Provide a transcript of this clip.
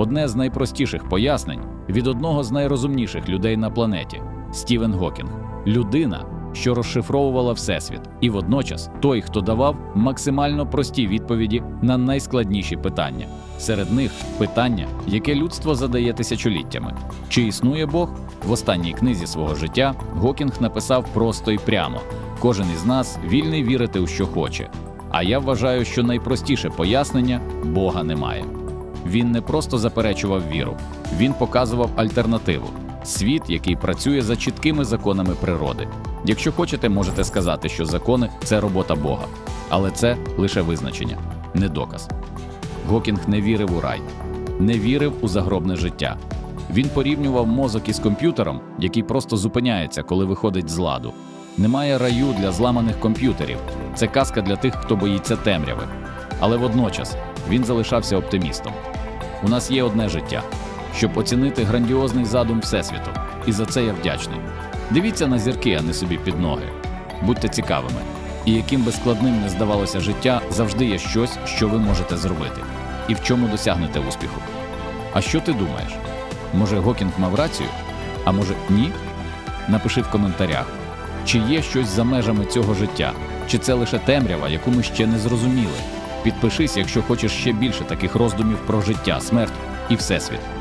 одне з найпростіших пояснень від одного з найрозумніших людей на планеті Стівен Гокінг. Людина, що розшифровувала Всесвіт, і водночас той, хто давав максимально прості відповіді на найскладніші питання. Серед них питання, яке людство задає тисячоліттями: чи існує Бог? В останній книзі свого життя Гокінг написав просто і прямо: кожен із нас вільний вірити у що хоче. А я вважаю, що найпростіше пояснення Бога немає. Він не просто заперечував віру, він показував альтернативу світ, який працює за чіткими законами природи. Якщо хочете, можете сказати, що закони це робота Бога, але це лише визначення, не доказ. Гокінг не вірив у рай, не вірив у загробне життя. Він порівнював мозок із комп'ютером, який просто зупиняється, коли виходить з ладу. Немає раю для зламаних комп'ютерів. Це казка для тих, хто боїться темряви. Але водночас він залишався оптимістом. У нас є одне життя, щоб оцінити грандіозний задум Всесвіту, і за це я вдячний. Дивіться на зірки, а не собі під ноги. Будьте цікавими. І яким би складним не здавалося життя, завжди є щось, що ви можете зробити, і в чому досягнете успіху. А що ти думаєш? Може, Гокінг мав рацію? А може, ні? Напиши в коментарях, чи є щось за межами цього життя, чи це лише темрява, яку ми ще не зрозуміли. Підпишись, якщо хочеш ще більше таких роздумів про життя, смерть і всесвіт.